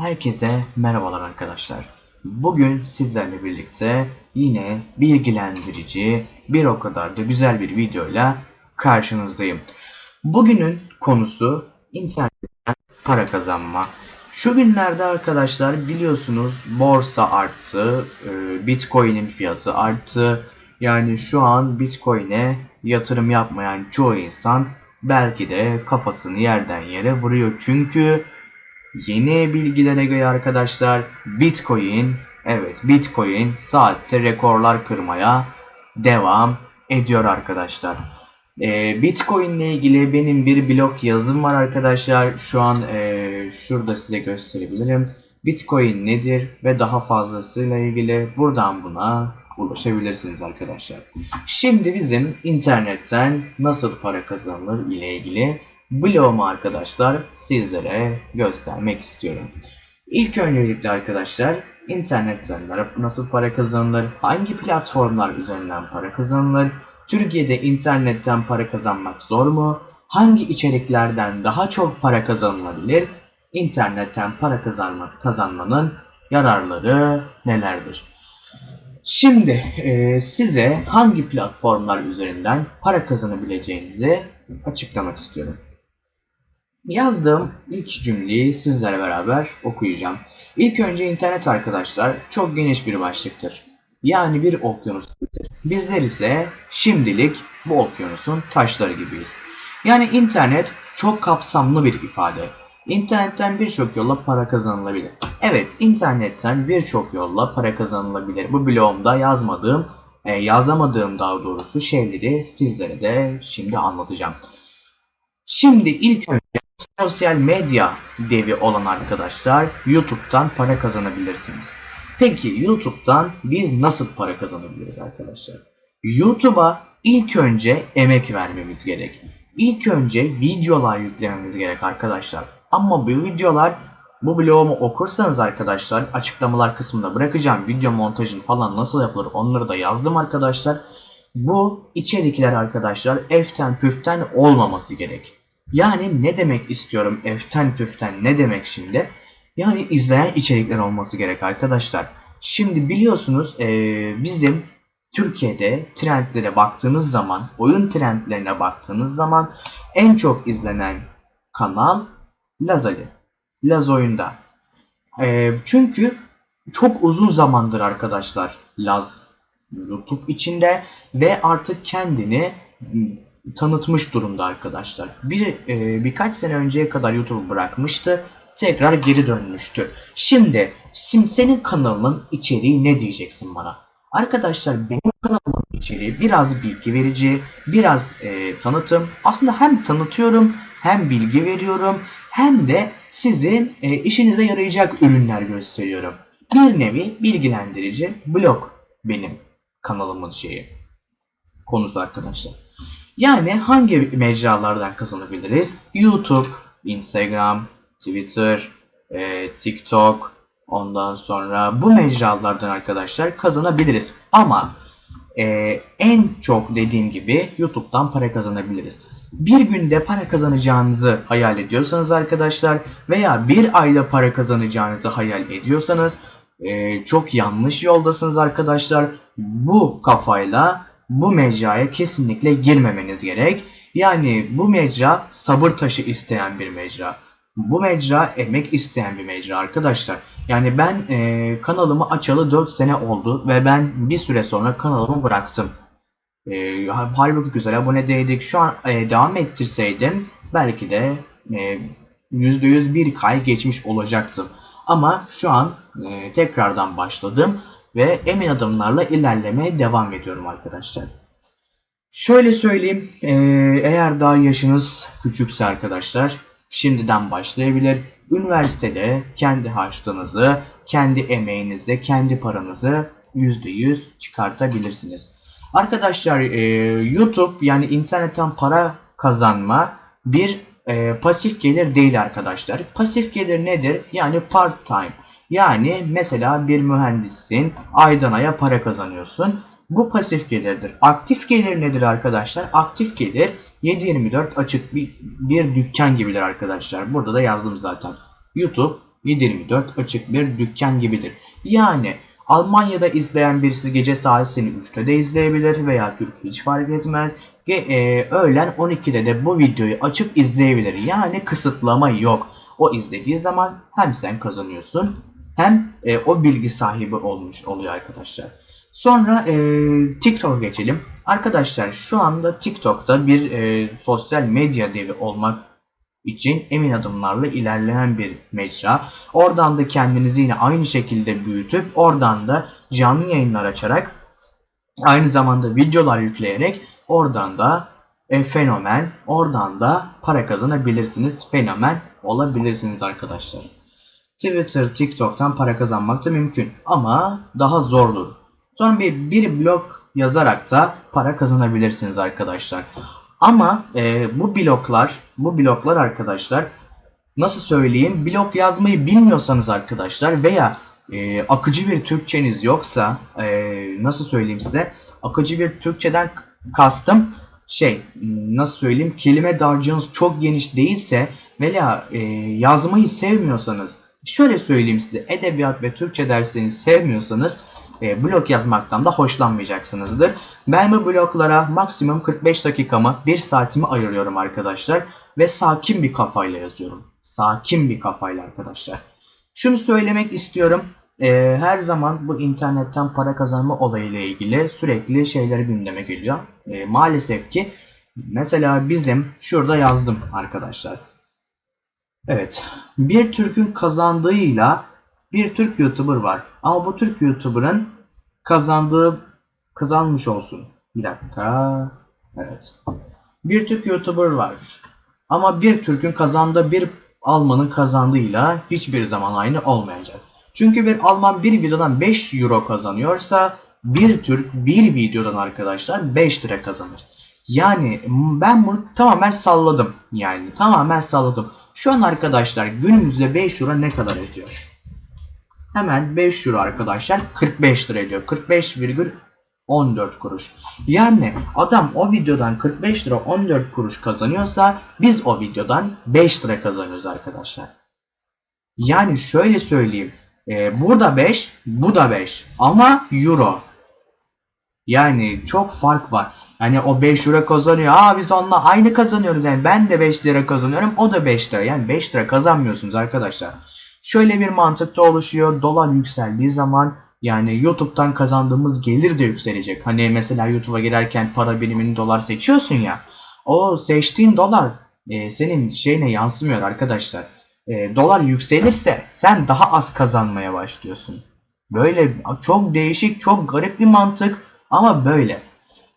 Herkese merhabalar arkadaşlar. Bugün sizlerle birlikte yine bilgilendirici, bir o kadar da güzel bir videoyla karşınızdayım. Bugünün konusu internetten para kazanma. Şu günlerde arkadaşlar biliyorsunuz borsa arttı, e, bitcoin'in fiyatı arttı. Yani şu an bitcoin'e yatırım yapmayan çoğu insan belki de kafasını yerden yere vuruyor. Çünkü Yeni bilgilere göre arkadaşlar Bitcoin, evet Bitcoin saatte rekorlar kırmaya devam ediyor arkadaşlar. Ee, Bitcoin ile ilgili benim bir blog yazım var arkadaşlar. Şu an e, şurada size gösterebilirim. Bitcoin nedir ve daha fazlasıyla ilgili buradan buna ulaşabilirsiniz arkadaşlar. Şimdi bizim internetten nasıl para kazanılır ile ilgili blogumu arkadaşlar sizlere göstermek istiyorum. İlk öncelikle arkadaşlar internetten nasıl para kazanılır, hangi platformlar üzerinden para kazanılır, Türkiye'de internetten para kazanmak zor mu, hangi içeriklerden daha çok para kazanılabilir, internetten para kazanma, kazanmanın yararları nelerdir? Şimdi e, size hangi platformlar üzerinden para kazanabileceğinizi açıklamak istiyorum. Yazdığım ilk cümleyi sizlerle beraber okuyacağım. İlk önce internet arkadaşlar çok geniş bir başlıktır. Yani bir okyanus. Bizler ise şimdilik bu okyanusun taşları gibiyiz. Yani internet çok kapsamlı bir ifade. İnternetten birçok yolla para kazanılabilir. Evet, internetten birçok yolla para kazanılabilir. Bu blogumda yazmadığım, e, yazamadığım daha doğrusu şeyleri sizlere de şimdi anlatacağım. Şimdi ilk önce sosyal medya devi olan arkadaşlar YouTube'dan para kazanabilirsiniz. Peki YouTube'dan biz nasıl para kazanabiliriz arkadaşlar? YouTube'a ilk önce emek vermemiz gerek. İlk önce videolar yüklememiz gerek arkadaşlar. Ama bu videolar bu blogumu okursanız arkadaşlar açıklamalar kısmında bırakacağım video montajını falan nasıl yapılır onları da yazdım arkadaşlar. Bu içerikler arkadaşlar eften püften olmaması gerek. Yani ne demek istiyorum eften püften ne demek şimdi? Yani izleyen içerikler olması gerek arkadaşlar. Şimdi biliyorsunuz ee, bizim Türkiye'de trendlere baktığınız zaman, oyun trendlerine baktığınız zaman en çok izlenen kanal Laz Ali. Laz oyunda. E, çünkü çok uzun zamandır arkadaşlar Laz YouTube içinde ve artık kendini tanıtmış durumda arkadaşlar. Bir e, birkaç sene önceye kadar YouTube bırakmıştı. Tekrar geri dönmüştü. Şimdi, şimdi senin kanalının içeriği ne diyeceksin bana? Arkadaşlar benim kanalımın içeriği biraz bilgi verici, biraz e, tanıtım. Aslında hem tanıtıyorum hem bilgi veriyorum hem de sizin e, işinize yarayacak ürünler gösteriyorum. Bir nevi bilgilendirici blog benim kanalımın şeyi konusu arkadaşlar. Yani hangi mecralardan kazanabiliriz? YouTube, Instagram, Twitter, e, TikTok, ondan sonra bu mecralardan arkadaşlar kazanabiliriz. Ama e, en çok dediğim gibi YouTube'dan para kazanabiliriz. Bir günde para kazanacağınızı hayal ediyorsanız arkadaşlar veya bir ayda para kazanacağınızı hayal ediyorsanız e, çok yanlış yoldasınız arkadaşlar. Bu kafayla bu mecraya kesinlikle girmemeniz gerek. Yani bu mecra sabır taşı isteyen bir mecra. Bu mecra emek isteyen bir mecra arkadaşlar. Yani ben e, kanalımı açalı 4 sene oldu ve ben bir süre sonra kanalımı bıraktım. E, halbuki güzel abone değildik. Şu an e, devam ettirseydim belki de e, %100 bir kay geçmiş olacaktım. Ama şu an e, tekrardan başladım ve emin adımlarla ilerlemeye devam ediyorum arkadaşlar. Şöyle söyleyeyim, e, eğer daha yaşınız küçükse arkadaşlar şimdiden başlayabilir. Üniversitede kendi harçlığınızı, kendi emeğinizde, kendi paranızı %100 çıkartabilirsiniz. Arkadaşlar e, YouTube yani internetten para kazanma bir e, pasif gelir değil arkadaşlar. Pasif gelir nedir? Yani part time. Yani mesela bir mühendissin, aydan aya para kazanıyorsun. Bu pasif gelirdir. Aktif gelir nedir arkadaşlar? Aktif gelir 7-24 açık bir, bir dükkan gibidir arkadaşlar. Burada da yazdım zaten. YouTube 7-24 açık bir dükkan gibidir. Yani Almanya'da izleyen birisi gece saat seni 3'te de izleyebilir veya Türk hiç fark etmez. Ge e, öğlen 12'de de bu videoyu açıp izleyebilir. Yani kısıtlama yok. O izlediği zaman hem sen kazanıyorsun hem e, o bilgi sahibi olmuş oluyor arkadaşlar. Sonra e, TikTok geçelim. Arkadaşlar şu anda TikTok'ta bir e, sosyal medya devi olmak için emin adımlarla ilerleyen bir mecra. Oradan da kendinizi yine aynı şekilde büyütüp oradan da canlı yayınlar açarak aynı zamanda videolar yükleyerek oradan da e, fenomen oradan da para kazanabilirsiniz. Fenomen olabilirsiniz arkadaşlar. Twitter, TikTok'tan para kazanmak da mümkün ama daha zordur. Sonra bir, bir blog yazarak da para kazanabilirsiniz arkadaşlar. Ama e, bu bloklar, bu bloklar arkadaşlar nasıl söyleyeyim? Blok yazmayı bilmiyorsanız arkadaşlar veya e, akıcı bir Türkçeniz yoksa e, nasıl söyleyeyim size? Akıcı bir Türkçeden kastım şey nasıl söyleyeyim kelime dağarcığınız çok geniş değilse veya e, yazmayı sevmiyorsanız şöyle söyleyeyim size edebiyat ve Türkçe derslerini sevmiyorsanız e, blog yazmaktan da hoşlanmayacaksınızdır. Ben bu bloklara maksimum 45 dakikamı 1 saatimi ayırıyorum arkadaşlar ve sakin bir kafayla yazıyorum. Sakin bir kafayla arkadaşlar. Şunu söylemek istiyorum. E, her zaman bu internetten para kazanma olayıyla ilgili sürekli şeyler gündeme geliyor. E, maalesef ki mesela bizim şurada yazdım arkadaşlar. Evet. Bir Türk'ün kazandığıyla bir Türk YouTuber var. Ama bu Türk YouTuber'ın kazandığı kazanmış olsun. Bir dakika. Evet. Bir Türk YouTuber var. Ama bir Türk'ün kazandığı bir Alman'ın kazandığıyla hiçbir zaman aynı olmayacak. Çünkü bir Alman bir videodan 5 euro kazanıyorsa bir Türk bir videodan arkadaşlar 5 lira kazanır. Yani ben bunu tamamen salladım. Yani tamamen salladım. Şu an arkadaşlar günümüzde 5 euro ne kadar ediyor? Hemen 5 euro arkadaşlar 45 lira ediyor. 45,14 kuruş. Yani adam o videodan 45 lira 14 kuruş kazanıyorsa biz o videodan 5 lira kazanıyoruz arkadaşlar. Yani şöyle söyleyeyim. E, burada 5, bu da 5 ama euro. Yani çok fark var. Yani o 5 lira kazanıyor. Aa biz onunla aynı kazanıyoruz. Yani ben de 5 lira kazanıyorum. O da 5 lira. Yani 5 lira kazanmıyorsunuz arkadaşlar. Şöyle bir mantıkta oluşuyor. Dolar yükseldiği zaman yani YouTube'dan kazandığımız gelir de yükselecek. Hani mesela YouTube'a girerken para birimini dolar seçiyorsun ya. O seçtiğin dolar e, senin şeyine yansımıyor arkadaşlar. E, dolar yükselirse sen daha az kazanmaya başlıyorsun. Böyle çok değişik, çok garip bir mantık ama böyle.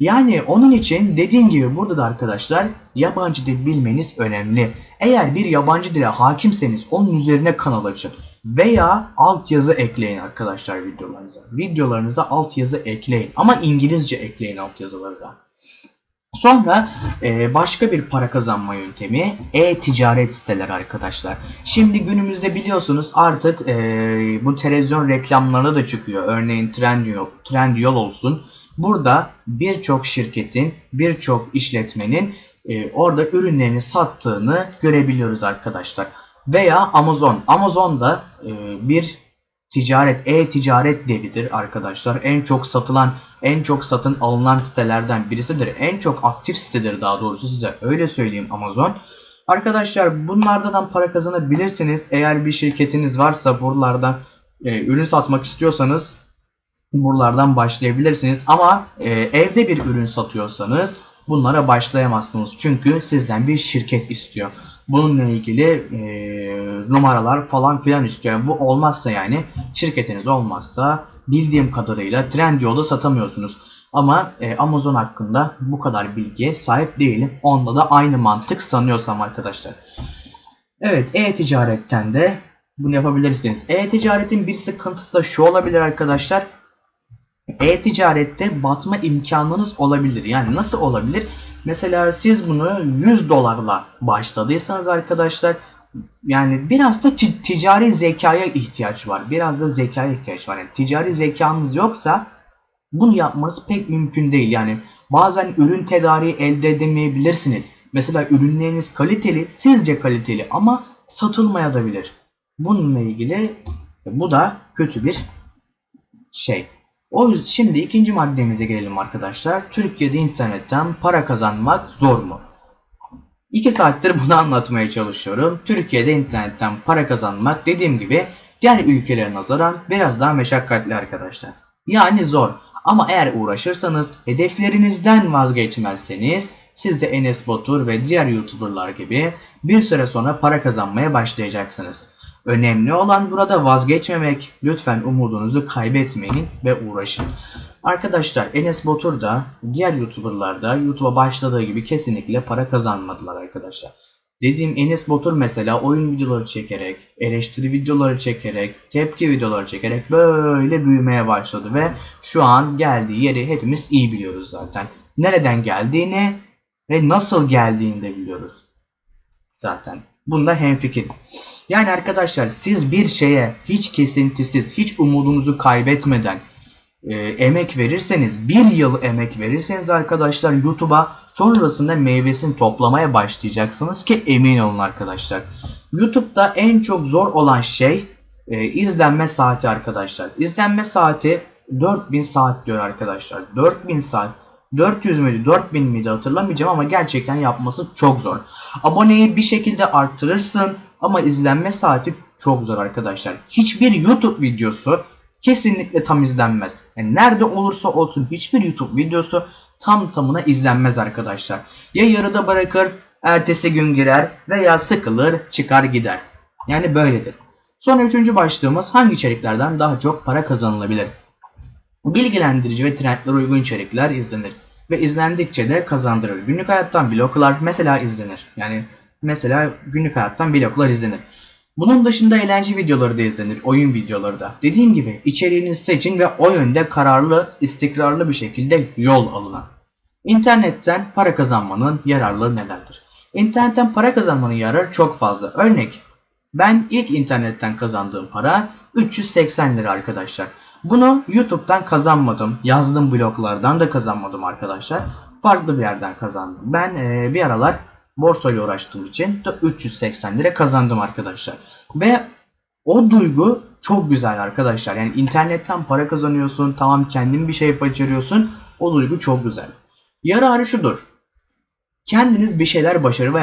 Yani onun için dediğim gibi burada da arkadaşlar yabancı dil bilmeniz önemli. Eğer bir yabancı dile hakimseniz onun üzerine kanal açın. Veya altyazı ekleyin arkadaşlar videolarınıza. Videolarınıza altyazı ekleyin. Ama İngilizce ekleyin altyazıları da. Sonra e, başka bir para kazanma yöntemi e-ticaret siteleri arkadaşlar. Şimdi günümüzde biliyorsunuz artık e, bu televizyon reklamlarına da çıkıyor. Örneğin Trendyol, Trendyol olsun. Burada birçok şirketin, birçok işletmenin e, orada ürünlerini sattığını görebiliyoruz arkadaşlar. Veya Amazon. Amazon da e, bir ticaret, e-ticaret devidir arkadaşlar. En çok satılan, en çok satın alınan sitelerden birisidir. En çok aktif sitedir daha doğrusu size öyle söyleyeyim Amazon. Arkadaşlar bunlardan para kazanabilirsiniz. Eğer bir şirketiniz varsa buralardan e, ürün satmak istiyorsanız buralardan başlayabilirsiniz. Ama e, evde bir ürün satıyorsanız bunlara başlayamazsınız. Çünkü sizden bir şirket istiyor. Bununla ilgili e, numaralar falan filan istiyor. Bu olmazsa yani şirketiniz olmazsa bildiğim kadarıyla Trendyol'da satamıyorsunuz. Ama e, Amazon hakkında bu kadar bilgiye sahip değilim. Onda da aynı mantık sanıyorsam arkadaşlar. Evet e-ticaretten de bunu yapabilirsiniz. E-ticaretin bir sıkıntısı da şu olabilir arkadaşlar. E-ticarette batma imkanınız olabilir. Yani nasıl olabilir? Mesela siz bunu 100 dolarla başladıysanız arkadaşlar yani biraz da ticari zekaya ihtiyaç var. Biraz da zekaya ihtiyaç var. Yani ticari zekanız yoksa bunu yapmanız pek mümkün değil. Yani bazen ürün tedariği elde edemeyebilirsiniz. Mesela ürünleriniz kaliteli, sizce kaliteli ama satılmayabilir. Bununla ilgili bu da kötü bir şey. O yüzden şimdi ikinci maddemize gelelim arkadaşlar. Türkiye'de internetten para kazanmak zor mu? İki saattir bunu anlatmaya çalışıyorum. Türkiye'de internetten para kazanmak dediğim gibi diğer ülkelere nazaran biraz daha meşakkatli arkadaşlar. Yani zor. Ama eğer uğraşırsanız, hedeflerinizden vazgeçmezseniz siz de Enes Batur ve diğer YouTuber'lar gibi bir süre sonra para kazanmaya başlayacaksınız. Önemli olan burada vazgeçmemek. Lütfen umudunuzu kaybetmeyin ve uğraşın. Arkadaşlar Enes Batur da diğer YouTuber'lar da YouTube'a başladığı gibi kesinlikle para kazanmadılar arkadaşlar. Dediğim Enes Batur mesela oyun videoları çekerek, eleştiri videoları çekerek, tepki videoları çekerek böyle büyümeye başladı ve şu an geldiği yeri hepimiz iyi biliyoruz zaten. Nereden geldiğini ve nasıl geldiğini de biliyoruz. Zaten. Bunda hemfikiriz. Yani arkadaşlar siz bir şeye hiç kesintisiz, hiç umudunuzu kaybetmeden e, emek verirseniz, bir yıl emek verirseniz arkadaşlar YouTube'a sonrasında meyvesini toplamaya başlayacaksınız ki emin olun arkadaşlar. YouTube'da en çok zor olan şey e, izlenme saati arkadaşlar. İzlenme saati 4000 saat diyor arkadaşlar. 4000 saat. 400 müydü 4000 miydi hatırlamayacağım ama gerçekten yapması çok zor. Aboneyi bir şekilde arttırırsın ama izlenme saati çok zor arkadaşlar. Hiçbir YouTube videosu kesinlikle tam izlenmez. Yani nerede olursa olsun hiçbir YouTube videosu tam tamına izlenmez arkadaşlar. Ya yarıda bırakır, ertesi gün girer veya sıkılır, çıkar gider. Yani böyledir. Sonra üçüncü başlığımız hangi içeriklerden daha çok para kazanılabilir? Bilgilendirici ve trendlere uygun içerikler izlenir. Ve izlendikçe de kazandırır. Günlük hayattan vloglar mesela izlenir. Yani mesela günlük hayattan vloglar izlenir. Bunun dışında eğlence videoları da izlenir, oyun videoları da. Dediğim gibi içeriğinizi seçin ve o yönde kararlı, istikrarlı bir şekilde yol alın. İnternetten para kazanmanın yararları nelerdir? İnternetten para kazanmanın yararı çok fazla. Örnek, ben ilk internetten kazandığım para 380 lira arkadaşlar. Bunu YouTube'dan kazanmadım. Yazdığım bloglardan da kazanmadım arkadaşlar. Farklı bir yerden kazandım. Ben e, bir aralar borsayla uğraştığım için de 380 lira kazandım arkadaşlar. Ve o duygu çok güzel arkadaşlar. Yani internetten para kazanıyorsun. Tamam kendin bir şey başarıyorsun. O duygu çok güzel. Yararı şudur. Kendiniz bir şeyler başarı ve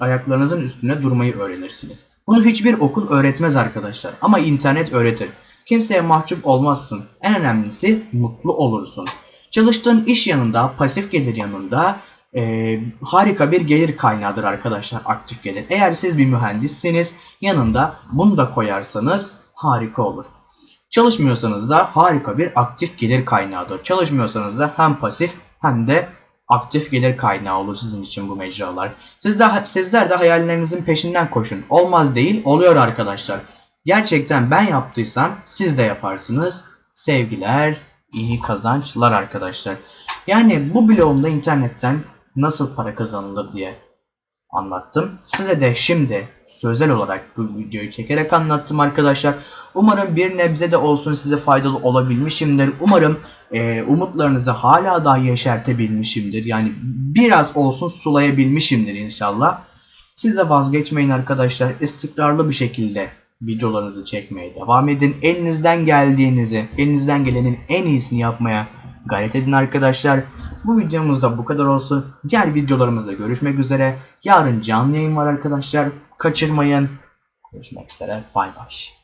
ayaklarınızın üstüne durmayı öğrenirsiniz. Bunu hiçbir okul öğretmez arkadaşlar. Ama internet öğretir. Kimseye mahcup olmazsın. En önemlisi mutlu olursun. Çalıştığın iş yanında, pasif gelir yanında e, harika bir gelir kaynağıdır arkadaşlar aktif gelir. Eğer siz bir mühendisseniz yanında bunu da koyarsanız harika olur. Çalışmıyorsanız da harika bir aktif gelir kaynağıdır. Çalışmıyorsanız da hem pasif hem de aktif gelir kaynağı olur sizin için bu mecralar. Siz de, sizler de hayallerinizin peşinden koşun. Olmaz değil, oluyor arkadaşlar. Gerçekten ben yaptıysam siz de yaparsınız. Sevgiler, iyi kazançlar arkadaşlar. Yani bu blogumda internetten nasıl para kazanılır diye anlattım. Size de şimdi sözel olarak bu videoyu çekerek anlattım arkadaşlar. Umarım bir nebze de olsun size faydalı olabilmişimdir. Umarım e, umutlarınızı hala daha yeşertebilmişimdir. Yani biraz olsun sulayabilmişimdir inşallah. Siz de vazgeçmeyin arkadaşlar. İstikrarlı bir şekilde videolarınızı çekmeye devam edin. Elinizden geldiğinizi, elinizden gelenin en iyisini yapmaya gayret edin arkadaşlar. Bu videomuzda bu kadar olsun. Diğer videolarımızda görüşmek üzere. Yarın canlı yayın var arkadaşlar. Kaçırmayın. Görüşmek üzere. Bay bay.